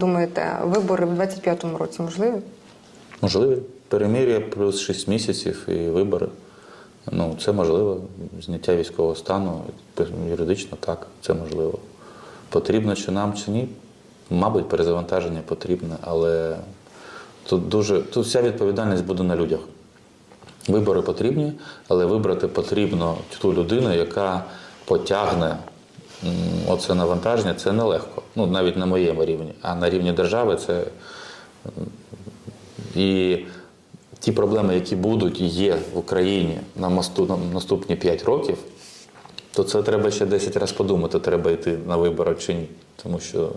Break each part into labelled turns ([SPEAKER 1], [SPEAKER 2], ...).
[SPEAKER 1] Думаєте, вибори в 25-му році можливі?
[SPEAKER 2] Можливі. Перемір'я плюс 6 місяців і вибори. Ну, це можливо. Зняття військового стану юридично так, це можливо. Потрібно чи нам, чи ні? Мабуть, перезавантаження потрібне, але тут дуже тут вся відповідальність буде на людях. Вибори потрібні, але вибрати потрібно ту людину, яка потягне оце навантаження, це нелегко. Ну, навіть на моєму рівні. А на рівні держави це і ті проблеми, які будуть і є в Україні на наступні 5 років, то це треба ще 10 разів подумати, треба йти на вибори чи ні. Тому що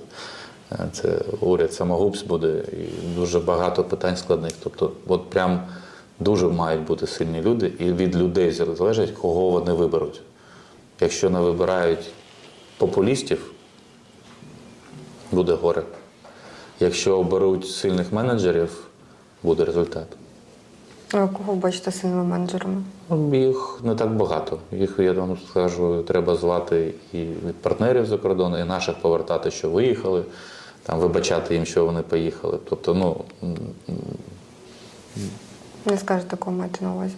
[SPEAKER 2] е, це уряд самогубств буде і дуже багато питань складних. Тобто, от прям дуже мають бути сильні люди, і від людей залежить, кого вони виберуть. Якщо не вибирають популістів, буде горе. Якщо оберуть сильних менеджерів, буде результат.
[SPEAKER 1] А кого бачите сильними менеджерами?
[SPEAKER 2] Ну, Їх не так багато. Їх, я вам скажу, треба звати і від партнерів за кордону, і наших повертати, що виїхали, там, вибачати їм, що вони поїхали. Тобто, ну,
[SPEAKER 1] Не скажете, кого маєте на увазі?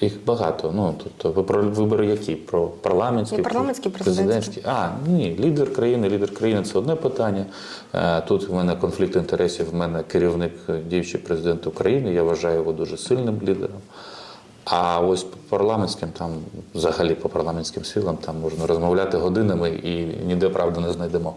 [SPEAKER 2] Їх багато. Ну, тобто, ви про вибори які? Про парламентські?
[SPEAKER 1] Парламентські, президентські.
[SPEAKER 2] А, ні, лідер країни, лідер країни це одне питання. Е, Тут в мене конфлікт інтересів, в мене керівник, е, діючий президент України, я вважаю його дуже сильним лідером. А ось по парламентським, там, взагалі по парламентським силам, там можна розмовляти годинами і ніде правди не знайдемо.